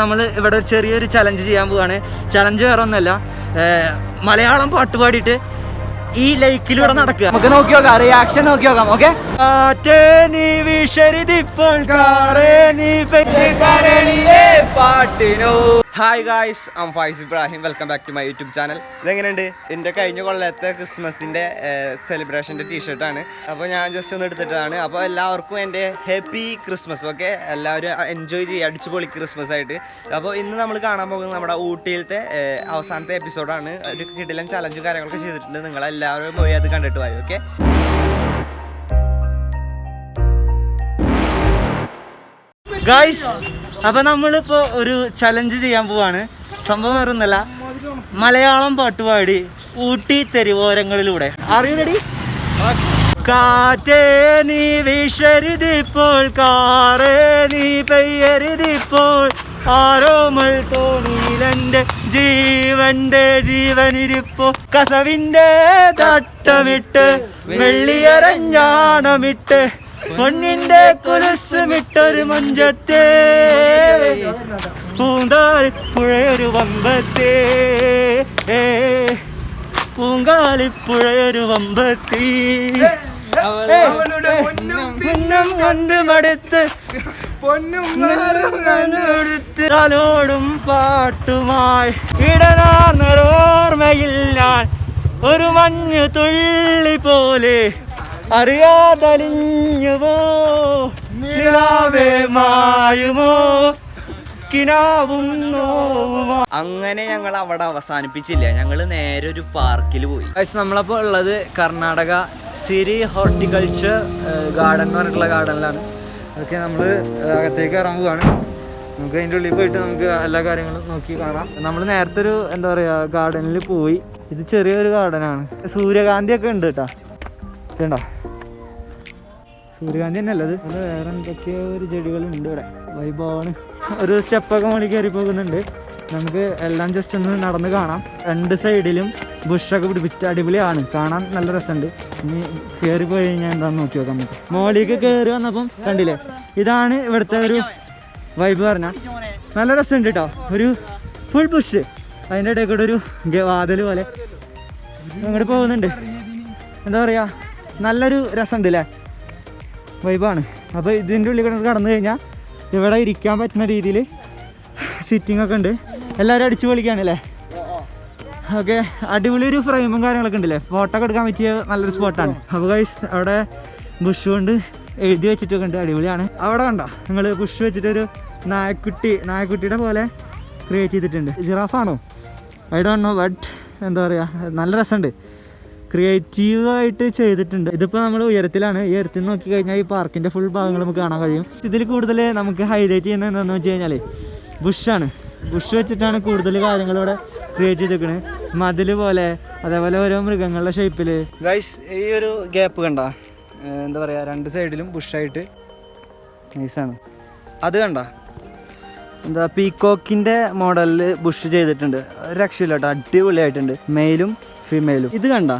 നമ്മൾ ഇവിടെ ഒരു ചെറിയൊരു ചലഞ്ച് ചെയ്യാൻ പോവാണ്. ചലഞ്ച് വേറെ ഒന്നല്ല മലയാളം പാട്ട് പാടിയിട്ട് ഈ ലൈക്കിലൂടെ നടക്കുക. നമുക്ക് നോക്കി നോക്കാം റിയാക്ഷൻ നോക്കി നോക്കാം okay പാട്ടിനോ hi guys I'm Faiz Ibrahim welcome back to my YouTube channel ഇതെങ്ങനെയുണ്ട്? എന്റെ കഴിഞ്ഞ കൊല്ലത്തെ ക്രിസ്മസിന്റെ സെലിബ്രേഷന്റെ ടീഷർട്ടാണ് അപ്പോൾ ഞാൻ ജസ്റ്റ് ഒന്ന് എടുത്തിട്ടാണ് അപ്പോൾ എല്ലാവർക്കും എന്റെ ഹാപ്പി ക്രിസ്മസ് ഓക്കെ എല്ലാവരും എൻജോയ് ചെയ്യുക അടിച്ചു പൊളി ക്രിസ്മസ് ആയിട്ട് അപ്പോൾ ഇന്ന് നമ്മൾ കാണാൻ പോകുന്നത് നമ്മുടെ ഊട്ടിയിലത്തെ അവസാനത്തെ എപ്പിസോഡാണ് ഒരു കിടിലൻ ചലഞ്ചും കാര്യങ്ങളൊക്കെ ചെയ്തിട്ടുണ്ട്. നിങ്ങളെല്ലാവരും പോയി അത് കണ്ടിട്ട് പോയി ഓക്കെ ഗായ്സ് അപ്പൊ നമ്മളിപ്പോ ഒരു ചലഞ്ച് ചെയ്യാൻ പോവാണ്. സംഭവം വേറൊന്നല്ല. മലയാളം പാട്ടുപാടി ഊട്ടി തെരുവോരങ്ങളിലൂടെ. അറിയൂലടി കാറ്റേ നീ വിഷരുതിപ്പോൾ കാറേ നീ പെയ്യരുതിപ്പോൾ ആരോമൾ തോണിയിലെന്റെ ജീവന്റെ ജീവനിരിപ്പോ. കസവിന്റെ തട്ടമിട്ട് വെള്ളിയരഞ്ഞാണമിട്ട്. പൊന്നിന്റെ കുലസ്സുമിട്ടൊരു മഞ്ചത്തെ. പൂങ്കാലി പുഴയൊരു വമ്പത്തേ പൂങ്കാലി പുഴയൊരു വമ്പത്തി. പൊന്നും കണ്ട് മടുത്ത് പൊന്നും പാട്ടുമായി ഇടനാർന്നൊരോർമ്മയിൽ ഞാൻ ഒരു മഞ്ഞു തുള്ളി പോലെ അറിയാതലിഞ്ഞുവോ നിലാവേ മായുമോ? കിനാവും അങ്ങനെ ഞങ്ങൾ അവിടെ അവസാനിപ്പിച്ചില്ല. ഞങ്ങൾ നേരെ ഒരു പാർക്കിൽ പോയി. നമ്മളപ്പോൾ ഉള്ളത് കർണാടക സിരി ഹോർട്ടിക്കൾച്ചർ ഗാർഡൻ എന്ന് പറഞ്ഞിട്ടുള്ള ഗാർഡനിലാണ്. അതൊക്കെ നമ്മൾ അകത്തേക്ക് ഇറങ്ങുകയാണ് നമുക്ക് അതിന്റെ ഉള്ളിൽ പോയിട്ട് നമുക്ക് എല്ലാ കാര്യങ്ങളും നോക്കി കാണാം. നമ്മൾ നേരത്തെ ഒരു എന്താ പറയുക ഗാർഡനിൽ പോയി. ഇത് ചെറിയൊരു ഗാർഡനാണ്. സൂര്യകാന്തി ഒക്കെ ഉണ്ട് കേട്ടോ. ഇതുണ്ടോ? സൂര്യകാന്തി തന്നെ അല്ലത് അത് വേറെ എന്തൊക്കെയോ ഒരു ചെടികളുണ്ട് ഇവിടെ. വൈഭവമാണ് ഒരു സ്റ്റെപ്പൊക്കെ മുകളിൽ കയറി പോകുന്നുണ്ട്. നമുക്ക് എല്ലാം ജസ്റ്റ് ഒന്ന് നടന്ന് കാണാം. രണ്ട് സൈഡിലും ബുഷൊക്കെ പിടിപ്പിച്ചിട്ട് അടിപൊളിയാണ്. കാണാൻ നല്ല രസമുണ്ട്. ഇനി കയറി പോയി കഴിഞ്ഞാൽ എന്താണെന്ന് നോക്കി നോക്കാം നമുക്ക്. മോളിലേക്ക് കയറി വന്നപ്പം കണ്ടില്ലേ? ഇതാണ് ഇവിടുത്തെ ഒരു വൈബ് പറഞ്ഞ. നല്ല രസമുണ്ട് കേട്ടോ ഒരു ഫുൾ ബുഷ് അതിന്റെ ഇടയിൽ കൂടെ ഒരു വാതിൽ പോലെ. അങ്ങോട്ട് പോകുന്നുണ്ട്. എന്താ പറയുക നല്ലൊരു രസമുണ്ട് അല്ലേ വൈബാണ് അപ്പോൾ ഇതിന്റെ ഉള്ളിൽ കിടന്ന് കടന്നു കഴിഞ്ഞാൽ ഇവിടെ ഇരിക്കാൻ പറ്റുന്ന രീതിയിൽ സിറ്റിംഗ് ഒക്കെ ഉണ്ട്. എല്ലാവരും അടിച്ചു പൊളിക്കുകയാണ് അല്ലേ? ഓക്കെ അടിപൊളി ഒരു ഫ്രെയിമും കാര്യങ്ങളൊക്കെ ഉണ്ടല്ലേ? ഫോട്ടോ ഒക്കെ എടുക്കാൻ പറ്റിയ നല്ലൊരു സ്പോട്ടാണ് അപ്പോൾ ഗൈസ് അവിടെ ബുഷ് കൊണ്ട് എഴുതി വെച്ചിട്ടൊക്കെ ഉണ്ട്. അടിപൊളിയാണ്. അവിടെ കണ്ടോ? നിങ്ങൾ ബുഷ് വെച്ചിട്ടൊരു നായക്കുട്ടി നായക്കുട്ടിയുടെ പോലെ ക്രിയേറ്റ് ചെയ്തിട്ടുണ്ട്. ജിറാഫാണോ? ഐ ഡോണ്ട് നോ ബട്ട് എന്താ പറയുക നല്ല രസമുണ്ട്. ക്രിയേറ്റീവായിട്ട് ചെയ്തിട്ടുണ്ട്. ഇതിപ്പോ നമ്മൾ ഉയരത്തിലാണ്. ഉയരത്തിൽ നോക്കി കഴിഞ്ഞാൽ ഈ പാർക്കിന്റെ ഫുൾ ഭാഗങ്ങൾ നമുക്ക് കാണാൻ കഴിയും. ഇതിൽ കൂടുതൽ നമുക്ക് ഹൈലൈറ്റ് ചെയ്യുന്നത് എന്താണെന്ന് വെച്ച് കഴിഞ്ഞാൽ ബുഷാണ് ബുഷ് വെച്ചിട്ടാണ് കൂടുതൽ കാര്യങ്ങൾ ഇവിടെ ക്രിയേറ്റ് ചെയ്തിരിക്കുന്നത് മതിൽ പോലെ അതേപോലെ ഓരോ മൃഗങ്ങളുടെ ഷേപ്പിൽ ഗൈസ് ഈ ഒരു ഗ്യാപ്പ് കണ്ട? എന്താ പറയുക രണ്ട് സൈഡിലും ബുഷായിട്ട് നൈസാണ് അത് കണ്ട? എന്താ പീകോക്കിന്റെ മോഡലിൽ ബുഷ് ചെയ്തിട്ടുണ്ട്. രക്ഷയില്ല കേട്ടോ അടിപൊളിയായിട്ടുണ്ട് മെയിലും ഫീമെയിലും ഇത് കണ്ട?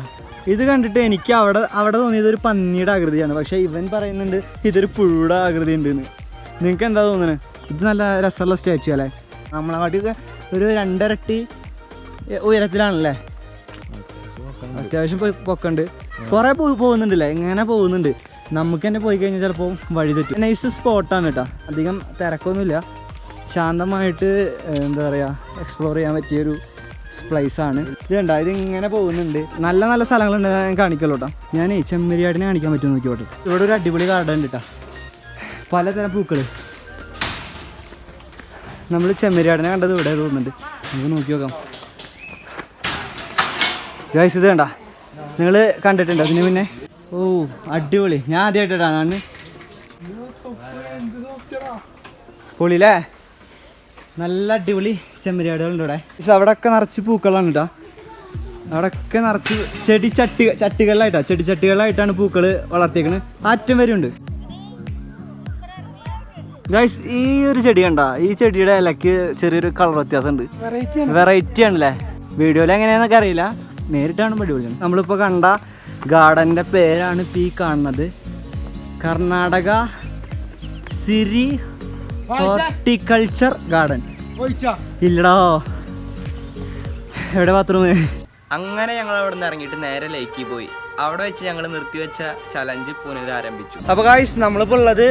ഇത് കണ്ടിട്ട് എനിക്ക് അവിടെ അവിടെ തോന്നിയത് ഒരു പന്നിയുടെ ആകൃതിയാണ്. പക്ഷെ ഇവൻ പറയുന്നുണ്ട് ഇതൊരു പുഴുയുടെ ആകൃതി ഉണ്ടെന്ന് നിങ്ങൾക്ക് എന്താ തോന്നുന്നത്? ഇത് നല്ല രസമുള്ള സ്റ്റാച്ചു അല്ലേ? നമ്മളെ കാട്ടിയൊക്കെ ഒരു രണ്ടരട്ടി ഉയരത്തിലാണല്ലേ? അത്യാവശ്യം പൊക്കണ്ട് കുറെ പോകുന്നുണ്ടല്ലേ? ഇങ്ങനെ പോകുന്നുണ്ട്. നമുക്ക് തന്നെ പോയി കഴിഞ്ഞാൽ ചിലപ്പോൾ വഴി തെറ്റും. നൈസ് സ്പോട്ടാണ് കേട്ടോ. അധികം തിരക്കൊന്നുമില്ല. ശാന്തമായിട്ട് എന്താ പറയുക എക്സ്പ്ലോർ ചെയ്യാൻ പറ്റിയൊരു പ്ലേസ് ആണ്. ഇത് കണ്ട? ഇത് ഇങ്ങനെ പോകുന്നുണ്ട്. നല്ല നല്ല സ്ഥലങ്ങളുണ്ട് ഞാൻ കാണിക്കല്ലോ കേട്ടോ ഞാൻ ചെമ്മരിയാടിനെ കാണിക്കാൻ പറ്റും നോക്കിയോട്ടെ ഇവിടെ ഒരു അടിപൊളി ഗാർഡൻ ഉണ്ട് കേട്ടോ പലതരം പൂക്കൾ നമ്മൾ ചെമ്മരിയാടിനെ കണ്ടത് ഇവിടെ തോന്നുന്നുണ്ട്. നമുക്ക് നോക്കി നോക്കാം. ഗൈസ് ഇത് കണ്ട? നിങ്ങൾ കണ്ടിട്ടുണ്ടോ അതിന് പിന്നെ ഓ അടിപൊളി. ഞാൻ ആദ്യമായിട്ടാണ് പൊളിയില്ലേ നല്ല അടിപൊളി ചെമ്മരിയാടുകളുണ്ട് ഇവിടെ പക്ഷെ അവിടെയൊക്കെ നിറച്ച് പൂക്കളാണ് കേട്ടോ. അവിടെയൊക്കെ നിറച്ച് ചെടി ചട്ടി ചട്ടികളിലായിട്ടാ ചെടി ചട്ടികളിലായിട്ടാണ് പൂക്കൾ വളർത്തിയേക്കുന്നത് ആറ്റം വരെ ഉണ്ട് ഗൈസ് ഈ ഒരു ചെടി കണ്ട? ഈ ചെടിയുടെ ഇലക്ക് ചെറിയൊരു കളർ വ്യത്യാസം വ്യത്യാസമുണ്ട് വെറൈറ്റി ആണല്ലേ? വീഡിയോയിൽ എങ്ങനെയാണെന്നൊക്കെ അറിയില്ല. നേരിട്ടാണ് അടിപൊളിയാണ്. നമ്മളിപ്പോൾ കണ്ട ഗാർഡന്റെ പേരാണ് ഇപ്പം ഈ കാണുന്നത്. Karnataka Siri horticulture garden. ഇല്ലടാ. എവിടെ ബാത്റൂം അങ്ങനെ ഞങ്ങൾ അവിടെ നിന്ന് ഇറങ്ങിയിട്ട് നേരെ ലേക്കിൽ പോയി. അവിടെ വെച്ച് ഞങ്ങൾ നിർത്തിവെച്ച ചലഞ്ച് പുനരാരംഭിച്ചു. അപ്പോൾ ഗായ്സ് നമ്മളിപ്പോൾ ഉള്ളത്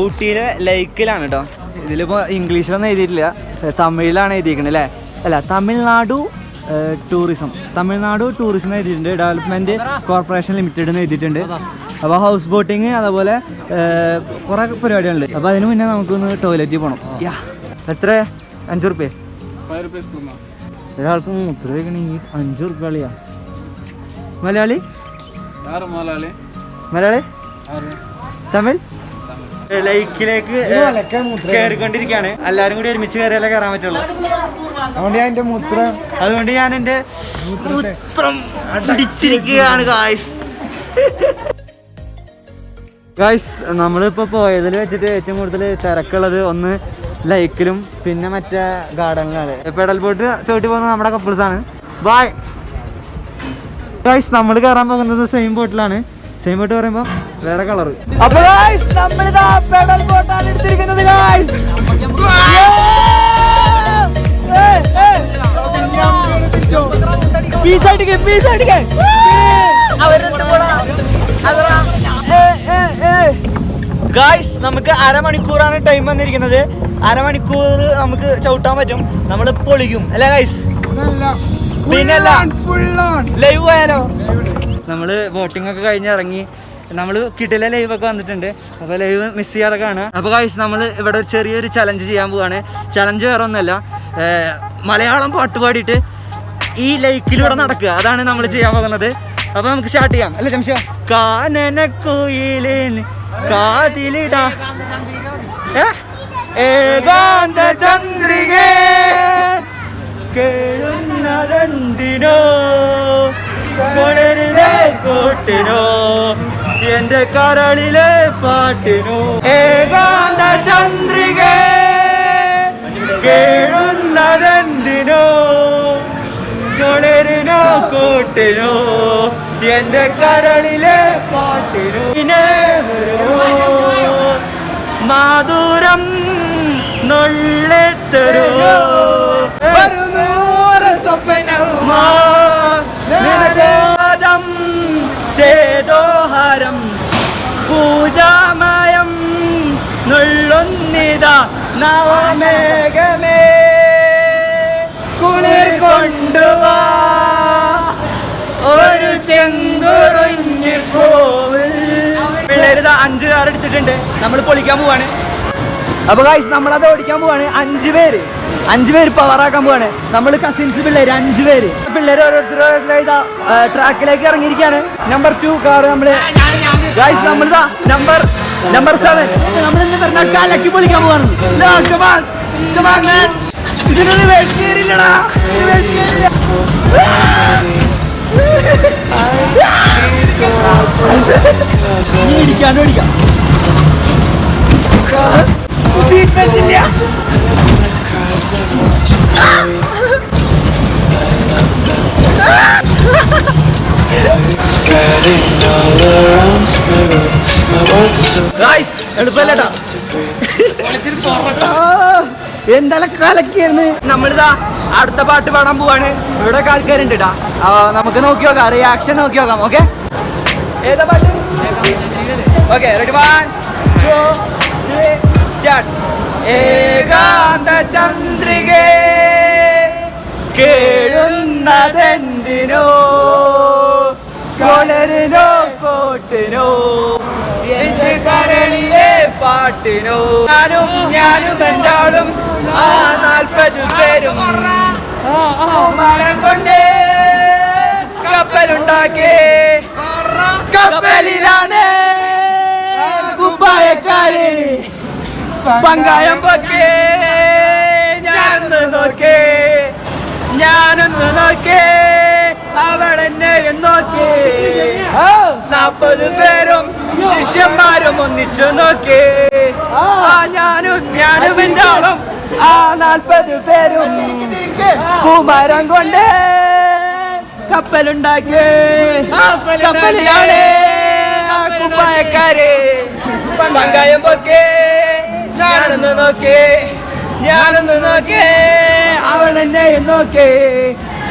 ഊട്ടിയിലെ ലേക്കിലാണ് കേട്ടോ ഇതിലിപ്പോൾ ഇംഗ്ലീഷിലൊന്നും എഴുതിയിട്ടില്ല. തമിഴിലാണ് എഴുതിയിരിക്കുന്നത് അല്ലേ അല്ല തമിഴ്നാടു ടൂറിസം തമിഴ്നാടു ടൂറിസം എഴുതിയിട്ടുണ്ട്. ഡെവലപ്മെന്റ് കോർപ്പറേഷൻ ലിമിറ്റഡ് എന്ന് എഴുതിയിട്ടുണ്ട്. അപ്പോൾ ഹൗസ് ബോട്ടിങ് അതുപോലെ കുറെ കുറേ പരിപാടികളുണ്ട്. അപ്പോൾ അതിന് മുന്നേ നമുക്കൊന്ന് ടോയ്ലറ്റിൽ പോകണം യാ എത്ര? അഞ്ചു റുപ്യ ഒരാൾക്ക് മൂത്ര കഴിക്കണമെങ്കിൽ അഞ്ചു റുപ്യ കളിയാ. മലയാളി? മലയാളി. തമിഴ്? ലൈക്കിലേക്ക് കയറിക്കൊണ്ടിരിക്കുകയാണ് എല്ലാരും കൂടി ഒരുമിച്ച് കയറിയാലേ കയറാൻ പറ്റുള്ളൂ. അതുകൊണ്ട് ഞാൻ എന്റെ മൂത്രം അതുകൊണ്ട് ഞാൻ എന്റെ മൂത്രം പിടിച്ചിരിക്കുകയാണ് ഗായ്സ് ഗായ്സ് നമ്മളിപ്പോൾ പോയതിൽ വെച്ചിട്ട് ഏറ്റവും കൂടുതൽ തിരക്കുള്ളത് ഒന്ന് ലൈക്കിലും പിന്നെ മറ്റേ ഗാർഡനിലാണ്. പെഡൽ ബോട്ട് ചോട്ടി പോകുന്നത് നമ്മുടെ കപ്പിൾസ് ആണ്. ബായ് ഗൈസ് നമ്മൾ കയറാൻ പോകുന്നത് സെയിം ബോട്ടിലാണ് സെയിം ബോട്ട് പറയുമ്പോൾ വേറെ കളർ അപ്പൊ ഗായ്സ് നമ്മളിതാ പെഡൽ ബോട്ടാണ് എടുത്തിരിക്കുന്നത് ഗായ്സ് പീസ് അടിക്കേ പീസ് അടിക്കേ ഗായ്സ് നമുക്ക് അരമണിക്കൂറാണ് ടൈം വന്നിരിക്കുന്നത്. അരമണിക്കൂർ നമുക്ക് ചവിട്ടാൻ പറ്റും. നമ്മൾ പൊളിക്കും അല്ലേ ഗായ്സ് ലൈവ് ആയാലോ? നമ്മൾ ബോട്ടിംഗ് ഒക്കെ കഴിഞ്ഞ് ഇറങ്ങി. നമ്മൾ കിട്ടില്ല ലൈവ് ഒക്കെ വന്നിട്ടുണ്ട്. അപ്പോൾ ലൈവ് മിസ് ചെയ്യാതെ കാണുക അപ്പോൾ ഗായ്സ് നമ്മൾ ഇവിടെ ഒരു ചെറിയൊരു ചലഞ്ച് ചെയ്യാൻ പോവാണ്. ചലഞ്ച് വേറെ ഒന്നുമല്ല. മലയാളം പാട്ട് പാടിയിട്ട് ഈ ലൈക്കിലൂടെ നടക്കുക. അതാണ് നമ്മൾ ചെയ്യാൻ പോകുന്നത്. അപ്പോൾ നമുക്ക് സ്റ്റാർട്ട് ചെയ്യാം. അല്ലേ ജംഷ? കാനനക്കുയിലിൻ കാതിലിടാ? ഏകാന്ത ചന്ദ്രിക കൂട്ടിനോ എന്റെ കരളിലെ പാട്ടിനോ. ഏകാന്ത ചന്ദ്രിക കേഴുന്നതെന്തിനോ കൊളരിനോ കൂട്ടിനോ. എന്റെ കരളിലെ പാട്ടിനെ? മാധുരം നൊള്ളെത്തരോ. മാതം ചേതോഹരം. പൂജാമയം നുള്ളുന്നിത നവമേഘമേ. കുളിർ കൊണ്ടുവാ അഞ്ച് കാർ എടുത്തിട്ടുണ്ട്. നമ്മൾ പൊളിക്കാൻ പോവാണ്. അപ്പൊ ഗൈസ് നമ്മളത് ഓടിക്കാൻ പോവാണ്. അഞ്ചു പേര്. അഞ്ചു പേര് പവറാക്കാൻ പോവാണ്. നമ്മൾ കസിൻസ് പിള്ളേര് അഞ്ചു പേര്. പിള്ളേർ ഓരോരുത്തരോരുത്തരായിട്ട് ട്രാക്കിലേക്ക് ഇറങ്ങിയിരിക്കാണ്. നമ്പർ ടു കാർ നമ്മൾ. ഗൈസ് നമ്മളിതാ നമ്പർ നമ്പർ സെവൻ നമ്മൾ ഇന്ന് കലക്കി പൊളിക്കാൻ പോവാണ്. on. Come on, ഗായ്സ് എളുപ്പമല്ലട്ടാ. എന്തായാലും കലക്കിയായിരുന്നു? നമ്മളിതാ അടുത്ത പാട്ട് പാടാൻ പോവാണ്. ഇവിടെ ആൾക്കാരുണ്ട് ട്ടാ. നമുക്ക് നോക്കി നോക്കാം. റിയാക്ഷൻ നോക്കി നോക്കാം. ഓക്കെ ഏതാ പാട്ട്? ഓക്കെ റെഡി വൺ ഏകാന്ത ചന്ദ്രികേ കേഴുന്നതെന്തിനോ കൊളരിനോ കോട്ടിനോ കരളിലെ പാട്ടിനോ. ഞാനും ഞാനും എന്താളും ആ നാൽപ്പത് പേരും മരം കൊണ്ട് കപ്പലുണ്ടാക്കി. കപ്പലിലാണ് കുപ്പായക്കാരി പങ്കായം പൊക്കെ. ഞാനൊന്ന് നോക്കേ. ഞാനൊന്ന് നോക്കേ. അവളെന്നെയും നോക്കി. നാപ്പത് പേരും ശിഷ്യന്മാരും ഒന്നിച്ചു നോക്കി. ആ ഞാനും ഞാനും എന്റെ ആളും ആ നാൽപ്പത് പേരും കുമാരം കൊണ്ട് കപ്പലുണ്ടാക്കി. കപ്പലിലാണ് കുപ്പായക്കാര് പങ്കായം പൊക്കെ ഞാനൊന്ന് നോക്കി ഞാനൊന്ന് നോക്കേ അവൾ എന്നെ നോക്കേ.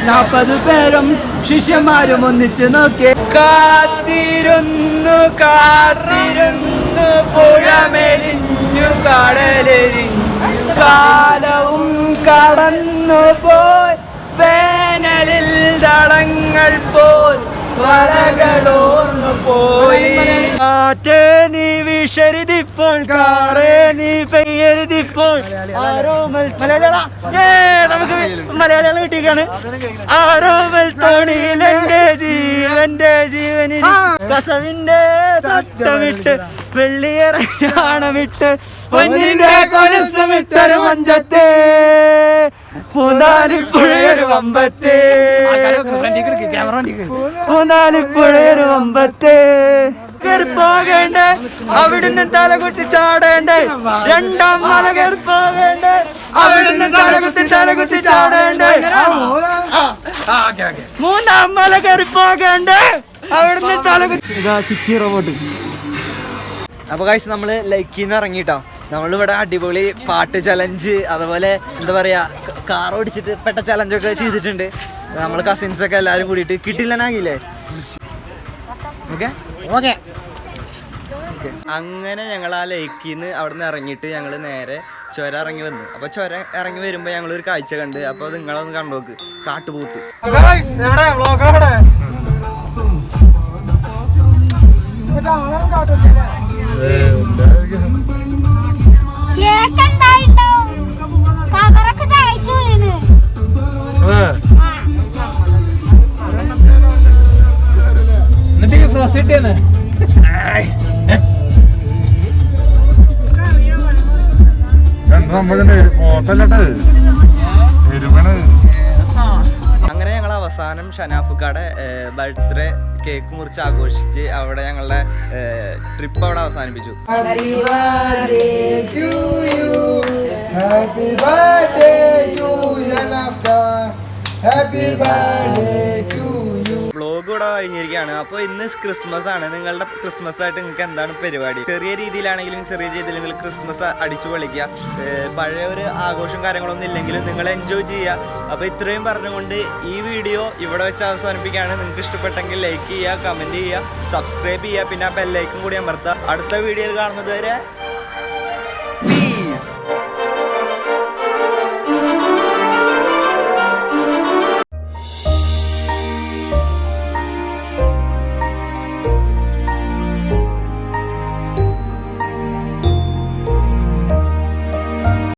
നാപ്പത് പേരും ശിഷ്യന്മാരും ഒന്നിച്ച് നോക്കി. കാത്തിരുന്നു കാത്തിരുന്നു പുഴ മെലിഞ്ഞു കടലെരിഞ്ഞു കാലവും കടന്നു പോയി വേനലിൽ തടങ്ങൾ പോൽ വലകളോർന്നു പോയി. കാറ്റേ നീ വിഷരുതിപ്പോൾ കാറേ നീ പെയ്യരുതിപ്പോൾ. ആരോമൽ മലയാളികളാ. ഏ നമുക്ക് മലയാളികൾ കിട്ടിയാണ് ആരോമൽ തോണിയിൽ എന്റെ ജീവന്റെ ജീവനിൽ കസവിന്റെ തട്ടമിട്ട് വെള്ളിയറയാണമിട്ട് പൊന്നിന്റെ കൊലസമിട്ടൊരു മഞ്ചത്തെ. പൂനാലിപ്പുഴയൊരു വമ്പത്തെ. പൂനാലിപ്പുഴയൊരു വമ്പത്തെ. പോകേണ്ടേ അവിടുന്ന് തലകുത്തി ചാടേണ്ടേ. രണ്ടാം മല കയറി പോകേണ്ടേ അവിടുന്ന് തലകുത്തി തലകുത്തി ചാടേണ്ടേ. മൂന്നാം മല കയറി പോകേണ്ടേ അവിടുന്ന് തലകുത്തി ചിക്കി റോബോട്ട്. അപ്പൊ കാഴ്ച നമ്മൾ ലൈക്കിന്ന് ഇറങ്ങിട്ടോ. നമ്മളിവിടെ അടിപൊളി പാട്ട് ചലഞ്ച് അതുപോലെ എന്താ പറയാ കാർ ഓടിച്ചിട്ട് പെട്ട ചലഞ്ചൊക്കെ ചെയ്തിട്ടുണ്ട്. നമ്മൾ കസിൻസ് ഒക്കെ എല്ലാവരും കൂടിയിട്ട് കിട്ടില്ലനാകില്ലേ ഓക്കെ ഓക്കെ അങ്ങനെ ഞങ്ങൾ ആ ലേക്കിൽ നിന്ന് അവിടെ നിന്ന് ഇറങ്ങിയിട്ട് ഞങ്ങൾ നേരെ ചുരം ഇറങ്ങി വന്നു. അപ്പൊ ചുരം ഇറങ്ങി വരുമ്പോ ഞങ്ങൾ ഒരു കാഴ്ച കണ്ട് അപ്പൊ നിങ്ങളൊന്ന് കണ്ടോക്ക് കാട്ടുപൂത്ത്. കേക്കുണ്ടായിണ്ടാവും എന്നിട്ട് ഫ്രോസ്റ്റ് കിട്ടിയെന്ന്? അങ്ങനെ ഞങ്ങൾ അവസാനം ഷനാഫുക്കാടെ ബർത്ത്ഡേ കേക്ക് മുറിച്ച് ആഘോഷിച്ച് അവിടെ ഞങ്ങളുടെ ട്രിപ്പ് അവിടെ അവസാനിപ്പിച്ചു. ഹാപ്പി ബർത്ത്ഡേ ടു ജനഫ്ക ഹാപ്പി ബർത്ത്ഡേ കഴിഞ്ഞിരിക്കുകയാണ്. അപ്പോൾ ഇന്ന് ക്രിസ്മസ് ആണ്. നിങ്ങളുടെ ക്രിസ്മസ് ആയിട്ട് നിങ്ങൾക്ക് എന്താണ് പരിപാടി? ചെറിയ രീതിയിലാണെങ്കിലും ചെറിയ രീതിയിലെങ്കിലും ക്രിസ്മസ് അടിച്ചു പൊളിക്കുക. പഴയ ഒരു ആഘോഷം കാര്യങ്ങളൊന്നും ഇല്ലെങ്കിലും നിങ്ങൾ എൻജോയ് ചെയ്യുക. അപ്പോൾ ഇത്രയും പറഞ്ഞുകൊണ്ട് ഈ വീഡിയോ ഇവിടെ വെച്ച് അവസാനിപ്പിക്കുകയാണ്. നിങ്ങൾക്ക് ഇഷ്ടപ്പെട്ടെങ്കിൽ ലൈക്ക് ചെയ്യുക കമന്റ് ചെയ്യുക സബ്സ്ക്രൈബ് ചെയ്യുക. പിന്നെ ബെല്ലൈക്കും കൂടി അമർത്തുക. അടുത്ത വീഡിയോയിൽ കാണുന്നത് വരെ പീസ്